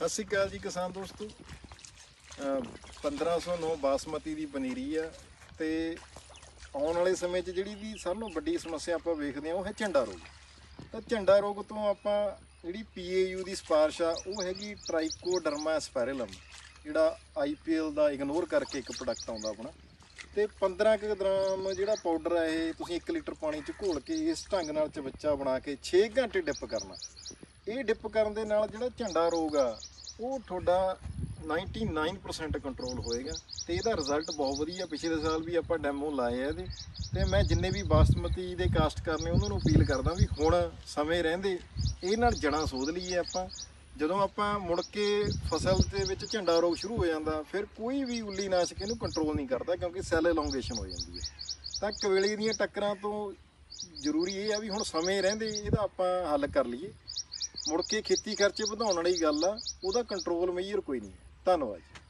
ਸਤਿ ਸ਼੍ਰੀ ਅਕਾਲ ਜੀ ਕਿਸਾਨ ਦੋਸਤੋ। ਅਹ 1509 ਬਾਸਮਤੀ ਦੀ ਪਨੀਰੀ ਆ ਤੇ ਆਉਣ ਵਾਲੇ ਸਮੇਂ 'ਚ ਜਿਹੜੀ ਵੀ ਸਭ ਨੂੰ ਵੱਡੀ ਸਮੱਸਿਆ ਆਪਾਂ ਵੇਖਦੇ ਆ ਉਹ ਹੈ ਝੰਡਾ ਰੋਗ। ਤਾਂ ਝੰਡਾ ਰੋਗ ਤੋਂ ਆਪਾਂ ਜਿਹੜੀ PAU ਦੀ ਸਿਫਾਰਿਸ਼ ਆ, ਉਹ ਹੈਗੀ ਟ੍ਰਾਈਕੋਡਰਮਾ ਸਪੈਰਲਮ, ਜਿਹੜਾ IPL ਦਾ ਇਗਨੋਰ ਕਰਕੇ ਇੱਕ ਪ੍ਰੋਡਕਟ ਆਉਂਦਾ ਆਪਣਾ। ਤੇ 15 ਕੁ ਗ੍ਰਾਮ ਜਿਹੜਾ ਪਾਊਡਰ ਹੈ ਇਹ ਤੁਸੀਂ 1 ਲੀਟਰ ਪਾਣੀ 'ਚ ਘੋਲ ਕੇ ਇਸ ਢੰਗ ਨਾਲ ਚਵੱਚਾ ਬਣਾ ਕੇ 6 ਘੰਟੇ ਡਿਪ ਕਰਨਾ। ਇਹ ਡਿਪ ਕਰਨ ਦੇ ਨਾਲ ਜਿਹੜਾ ਝੰਡਾ ਰੋਗ ਆ ਉਹ ਤੁਹਾਡਾ 99% ਕੰਟਰੋਲ ਹੋਏਗਾ ਤੇ ਇਹਦਾ ਰਿਜ਼ਲਟ ਬਹੁਤ ਵਧੀਆ। ਪਿਛਲੇ ਸਾਲ ਵੀ ਆਪਾਂ ਡੈਮੋ ਲਾਏ ਆ ਇਹਦੇ ਤੇ ਮੈਂ ਜਿੰਨੇ ਵੀ ਬਾਸਮਤੀ ਦੇ ਕਾਸਟ ਕਰਨੇ, ਉਹਨਾਂ ਨੂੰ ਅਪੀਲ ਕਰਦਾ ਵੀ ਹੁਣ ਸਮੇਂ ਰਹਿੰਦੇ, ਇਹ ਨਾਲ ਜੜਾਂ ਸੋਧ ਲਈਏ ਆਪਾਂ। ਜਦੋਂ ਆਪਾਂ ਮੁੜ ਕੇ ਫਸਲ ਦੇ ਵਿੱਚ ਝੰਡਾ ਰੋਗ ਸ਼ੁਰੂ ਹੋ ਜਾਂਦਾ, ਫਿਰ ਕੋਈ ਵੀ ਉੱਲੀ ਨਾਸ਼ਕ ਇਹਨੂੰ ਕੰਟਰੋਲ ਨਹੀਂ ਕਰਦਾ ਕਿਉਂਕਿ ਸੈਲ ਐਲੋਂਗੇਸ਼ਨ ਹੋ ਜਾਂਦੀ ਹੈ। ਤਾਂ ਕਵੇਲੇ ਦੀਆਂ ਟੱਕਰਾਂ ਤੋਂ ਜ਼ਰੂਰੀ ਇਹ ਆ ਵੀ ਹੁਣ ਸਮੇਂ ਰਹਿੰਦੇ, ਇਹਦਾ ਆਪਾਂ ਹੱਲ ਕਰ ਲਈਏ। ਮੁੜ ਕੇ ਖੇਤੀ ਖਰਚੇ ਵਧਾਉਣ ਵਾਲੀ ਗੱਲ ਆ, ਉਹਦਾ ਕੰਟਰੋਲ ਮੇਜਰ ਕੋਈ ਨਹੀਂ ਧੰਨਵਾਦ ਜੀ।